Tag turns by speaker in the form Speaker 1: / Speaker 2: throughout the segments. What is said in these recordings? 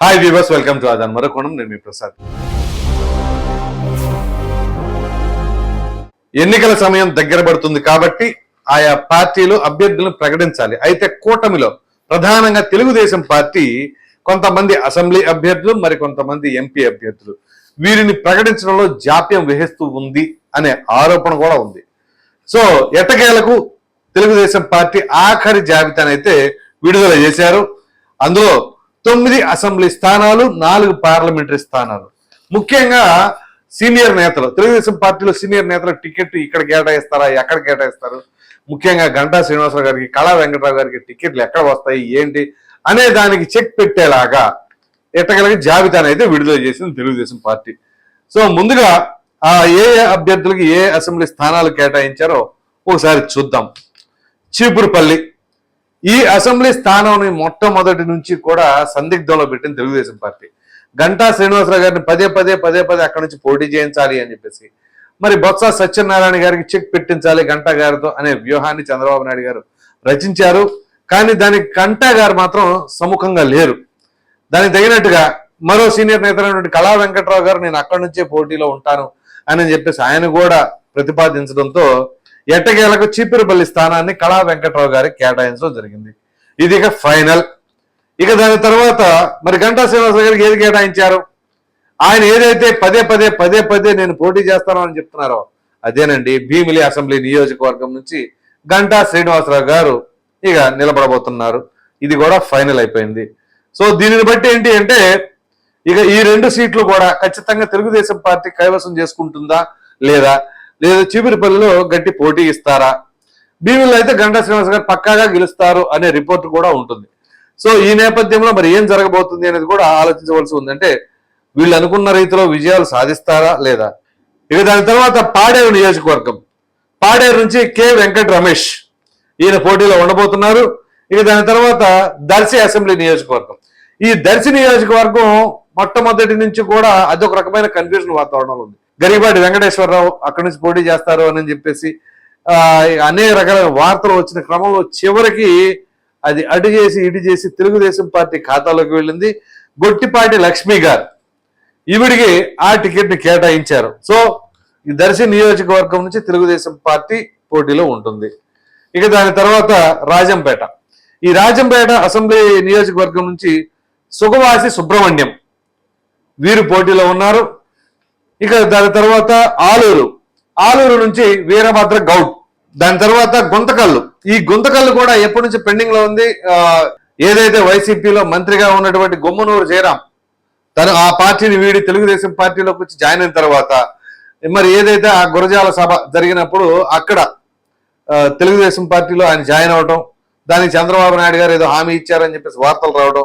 Speaker 1: Hi viewers welcome to Aadhan మరొకోణం నేను మీ ప్రసాద్ ఎన్నికల సమయం దగ్గర పడుతుంది కాబట్టి ఆయా పార్టీలు అభ్యర్థులను ప్రకటించాలి. అయితే కూటమిలో ప్రధానంగా తెలుగుదేశం పార్టీ కొంతమంది అసెంబ్లీ అభ్యర్థులు మరి కొంతమంది ఎంపీ అభ్యర్థులు. వీరిని ప్రకటించడంలో జాప్యం వహిస్తూ ఉంది అనే ఆరోపణ కూడా ఉంది. సో ఎట్టకేలకు తెలుగుదేశం పార్టీ ఆఖరి జాబితానైతే విడుదల చేశారు. అందులో తొమ్మిది అసెంబ్లీ స్థానాలు నాలుగు పార్లమెంటరీ స్థానాలు. ముఖ్యంగా సీనియర్ నేతలు తెలుగుదేశం పార్టీలో సీనియర్ నేతల టికెట్ ఇక్కడ కేటాయిస్తారా ఎక్కడ కేటాయిస్తారు? ముఖ్యంగా గంటా శ్రీనివాసరావు గారికి కళా వెంకటరావు గారికి టికెట్లు ఎక్కడ వస్తాయి ఏంటి అనే దానికి చెక్ పెట్టేలాగా ఎట్టగలిగే జాబితాను అయితే విడుదల చేసింది తెలుగుదేశం పార్టీ. సో ముందుగా ఆ ఏ అభ్యర్థులకి ఏ అసెంబ్లీ స్థానాలు కేటాయించారో ఒకసారి చూద్దాం. చీపురుపల్లి. ఈ అసెంబ్లీ స్థానాన్ని మొట్టమొదటి నుంచి కూడా సందిగ్ధంలో పెట్టింది తెలుగుదేశం పార్టీ. గంటా శ్రీనివాసరావు గారిని పదే పదే పదే పదే అక్కడి నుంచి పోటీ చేయించాలి అని చెప్పేసి. మరి బొత్స సత్యనారాయణ గారికి చెక్ పెట్టించాలి గంటా గారితో అనే వ్యూహాన్ని చంద్రబాబు నాయుడు గారు రచించారు. కానీ దానికి గంటా గారు మాత్రం సముఖంగా లేరు. దానికి తగినట్టుగా మరో సీనియర్ నేతలైనటువంటి కళా వెంకట్రావు గారు నేను అక్కడి నుంచే పోటీలో ఉంటాను అని చెప్పేసి ఆయన కూడా ప్రతిపాదించడంతో ఎట్టకేలకు చీపిరిపల్లి స్థానాన్ని కళా వెంకట్రావు గారికి కేటాయించడం జరిగింది. ఇది ఇక ఫైనల్. ఇక దాని తర్వాత మరి గంటా శ్రీనివాస గారికి ఏది కేటాయించారు? ఆయన ఏదైతే పదే పదే పదే పదే నేను పోటీ చేస్తాను అని చెప్తున్నారో అదేనండి భీమిలి అసెంబ్లీ నియోజకవర్గం నుంచి గంటా శ్రీనివాసరావు గారు ఇక నిలబడబోతున్నారు. ఇది కూడా ఫైనల్ అయిపోయింది. సో దీనిని బట్టి ఏంటి అంటే ఇక ఈ రెండు సీట్లు కూడా ఖచ్చితంగా తెలుగుదేశం పార్టీ కైవసం చేసుకుంటుందా లేదా? లేదా చీపురుపల్లిలో గట్టి పోటీ ఇస్తారా? భీమిలో అయితే గంటా శ్రీనివాస్ గారు పక్కాగా గెలుస్తారు అనే రిపోర్ట్ కూడా ఉంటుంది. సో ఈ నేపథ్యంలో మరి ఏం జరగబోతుంది అనేది కూడా ఆలోచించవలసి ఉందంటే వీళ్ళు అనుకున్న రీతిలో విజయాలు సాధిస్తారా లేదా? ఇక దాని తర్వాత పాడేరు నియోజకవర్గం. పాడేరు నుంచి కె వెంకట రమేష్ ఈయన పోటీలో ఉండబోతున్నారు. ఇక దాని తర్వాత దర్శి అసెంబ్లీ నియోజకవర్గం. ఈ దర్శి నియోజకవర్గం మొట్టమొదటి నుంచి కూడా అదొక రకమైన కన్ఫ్యూజన్ వాతావరణం ఉంది. గరిబాటి వెంకటేశ్వరరావు అక్కడి నుంచి పోటీ చేస్తారు అని చెప్పేసి అనేక రకాల వార్తలు వచ్చిన క్రమంలో చివరికి అది అటు చేసి ఇటు చేసి తెలుగుదేశం పార్టీ ఖాతాలోకి వెళ్ళింది. గొట్టిపాటి లక్ష్మి గారు ఈవిడికి ఆ టికెట్ని కేటాయించారు. సో ఈ దర్శి నియోజకవర్గం నుంచి తెలుగుదేశం పార్టీ పోటీలో ఉంటుంది. ఇక దాని తర్వాత రాజంపేట. ఈ రాజంపేట అసెంబ్లీ నియోజకవర్గం నుంచి సుగవాసి సుబ్రహ్మణ్యం వీరు పోటీలో ఉన్నారు. ఇక దాని తర్వాత ఆలూరు. ఆలూరు నుంచి వీరభద్ర గౌడ్. దాని తర్వాత గుంతకల్లు. ఈ గుంతకల్లు కూడా ఎప్పటి నుంచి పెండింగ్లో ఉంది? ఏదైతే వైసీపీలో మంత్రిగా ఉన్నటువంటి గుమ్మనూరు జయరాం తను ఆ పార్టీని వీడి తెలుగుదేశం పార్టీలోకి వచ్చి జాయిన్ అయిన తర్వాత మరి ఏదైతే ఆ గురజాల సభ జరిగినప్పుడు అక్కడ తెలుగుదేశం పార్టీలో ఆయన జాయిన్ అవడం దానికి చంద్రబాబు నాయుడు గారు ఏదో హామీ ఇచ్చారని చెప్పేసి వార్తలు రావడం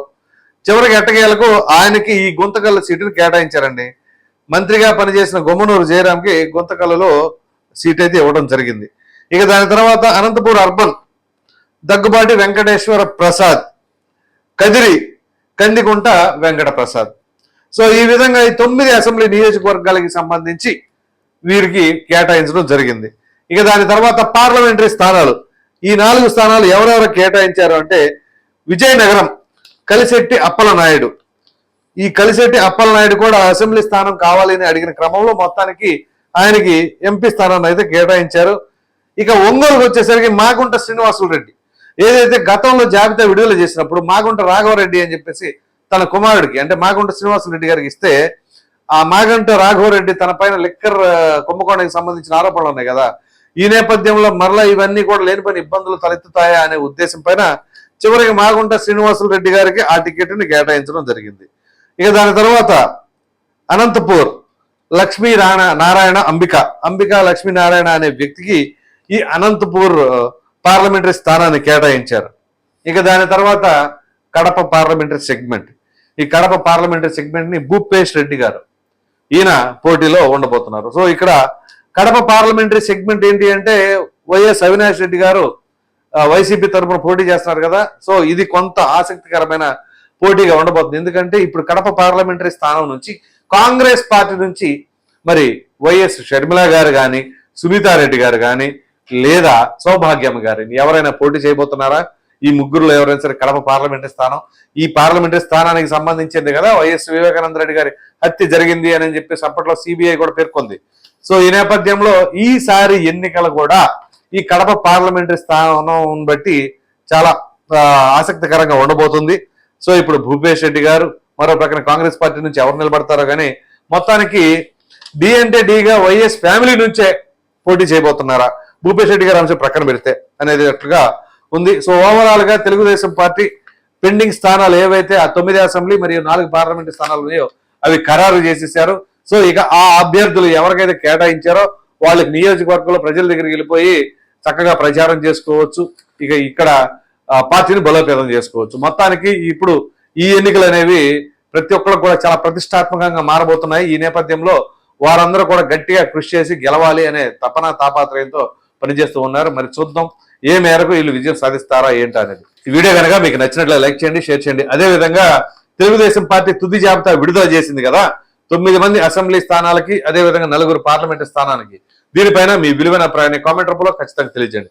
Speaker 1: చివరికి ఎట్టకేలకు ఆయనకి ఈ గుంతకల్ల సీటును కేటాయించారండి. మంత్రిగా పనిచేసిన గొమ్మనూరు జయరాంకి గుంతకలలో సీట్ అయితే ఇవ్వడం జరిగింది. ఇక దాని తర్వాత అనంతపూర్ అర్బన్ దగ్గుబాటి వెంకటేశ్వర ప్రసాద్ కదిరి కందికుంట వెంకట ప్రసాద్ సో ఈ విధంగా ఈ తొమ్మిది అసెంబ్లీ నియోజకవర్గాలకి సంబంధించి వీరికి కేటాయించడం జరిగింది. ఇక దాని తర్వాత పార్లమెంటరీ స్థానాలు. ఈ నాలుగు స్థానాలు ఎవరెవరు కేటాయించారు అంటే విజయనగరం కలిశెట్టి అప్పల నాయుడు ఈ కలిశెట్టి అప్పల నాయుడు కూడా అసెంబ్లీ స్థానం కావాలని అడిగిన క్రమంలో మొత్తానికి ఆయనకి ఎంపీ స్థానాన్ని అయితే కేటాయించారు. ఇక ఒంగోలుకు వచ్చేసరికి మాగుంట శ్రీనివాసులు రెడ్డి. ఏదైతే గతంలో జాబితా విడుదల చేసినప్పుడు మాగుంట రాఘవరెడ్డి అని చెప్పేసి తన కుమారుడికి అంటే మాగుంట శ్రీనివాసులు రెడ్డి గారికి ఇస్తే ఆ మాగంట రాఘవరెడ్డి తన పైన లిక్కర్ కుంభకోణానికి సంబంధించిన ఆరోపణలు ఉన్నాయి కదా. ఈ నేపథ్యంలో మరలా ఇవన్నీ కూడా లేని పని ఇబ్బందులు తలెత్తుతాయా అనే ఉద్దేశం పైన చివరికి మాగుంట శ్రీనివాసులు రెడ్డి గారికి ఆ టికెట్ని కేటాయించడం జరిగింది. ఇక దాని తర్వాత అనంతపూర్ లక్ష్మీ రాణ నారాయణ అంబిక. అంబిక లక్ష్మీనారాయణ అనే వ్యక్తికి ఈ అనంతపూర్ పార్లమెంటరీ స్థానాన్ని కేటాయించారు. ఇక దాని తర్వాత కడప పార్లమెంటరీ సెగ్మెంట్. ఈ కడప పార్లమెంటరీ సెగ్మెంట్ని భూపేష్ రెడ్డి గారు ఈయన పోటీలో ఉండబోతున్నారు. సో ఇక్కడ కడప పార్లమెంటరీ సెగ్మెంట్ ఏంటి అంటే వైఎస్ అవినాష్ రెడ్డి గారు వైసీపీ తరఫున పోటీ చేస్తున్నారు కదా. సో ఇది కొంత ఆసక్తికరమైన పోటీగా ఉండబోతుంది. ఎందుకంటే ఇప్పుడు కడప పార్లమెంటరీ స్థానం నుంచి కాంగ్రెస్ పార్టీ నుంచి మరి వైఎస్ షర్మిల గారు కానీ సునీతారెడ్డి గారు కానీ లేదా సౌభాగ్యం గారిని ఎవరైనా పోటీ చేయబోతున్నారా? ఈ ముగ్గురులో ఎవరైనా సరే కడప పార్లమెంటరీ స్థానం ఈ పార్లమెంటరీ స్థానానికి సంబంధించింది కదా వైఎస్ వివేకానంద రెడ్డి గారి హత్య జరిగింది అని చెప్పేసి అప్పట్లో సిబిఐ కూడా పేర్కొంది. సో ఈ నేపథ్యంలో ఈసారి ఎన్నికలు కూడా ఈ కడప పార్లమెంటరీ స్థానం బట్టి చాలా ఆసక్తికరంగా ఉండబోతుంది. సో ఇప్పుడు భూపేష్ రెడ్డి గారు మరో ప్రక్కన కాంగ్రెస్ పార్టీ నుంచి ఎవరు నిలబడతారో కానీ మొత్తానికి డి అంటే డిగా వైఎస్ ఫ్యామిలీ నుంచే పోటీ చేయబోతున్నారా? భూపేష్ రెడ్డి గారు అంశం ప్రక్కన పెడితే అనేది అట్లుగా ఉంది. సో ఓవరాల్గా తెలుగుదేశం పార్టీ పెండింగ్ స్థానాలు ఏవైతే ఆ తొమ్మిది అసెంబ్లీ మరియు నాలుగు పార్లమెంట్ స్థానాలు ఉన్నాయో అవి ఖరారు చేసేసారు. సో ఇక ఆ అభ్యర్థులు ఎవరికైతే కేటాయించారో వాళ్ళకి నియోజకవర్గంలో ప్రజల దగ్గరికి వెళ్ళిపోయి చక్కగా ప్రచారం చేసుకోవచ్చు. ఇక ఇక్కడ పార్టీని బలోపేతం చేసుకోవచ్చు. మొత్తానికి ఇప్పుడు ఈ ఎన్నికలు అనేవి ప్రతి ఒక్కరికి కూడా చాలా ప్రతిష్టాత్మకంగా మారబోతున్నాయి. ఈ నేపథ్యంలో వారందరూ కూడా గట్టిగా కృషి చేసి గెలవాలి అనే తపన తాపాత్రయంతో పనిచేస్తూ ఉన్నారు. మరి చూద్దాం ఏ మేరకు వీళ్ళు విజయం సాధిస్తారా ఏంటా అనేది. ఈ వీడియో కనుక మీకు నచ్చినట్లు లైక్ చేయండి షేర్ చేయండి. అదే విధంగా తెలుగుదేశం పార్టీ తుది జాబితా విడుదల చేసింది కదా తొమ్మిది మంది అసెంబ్లీ స్థానాలకి అదే విధంగా నలుగురు పార్లమెంటు స్థానానికి దీనిపైన మీ విలువైన అభిప్రాయాన్ని కామెంట్ రూపంలో ఖచ్చితంగా తెలియజేయండి.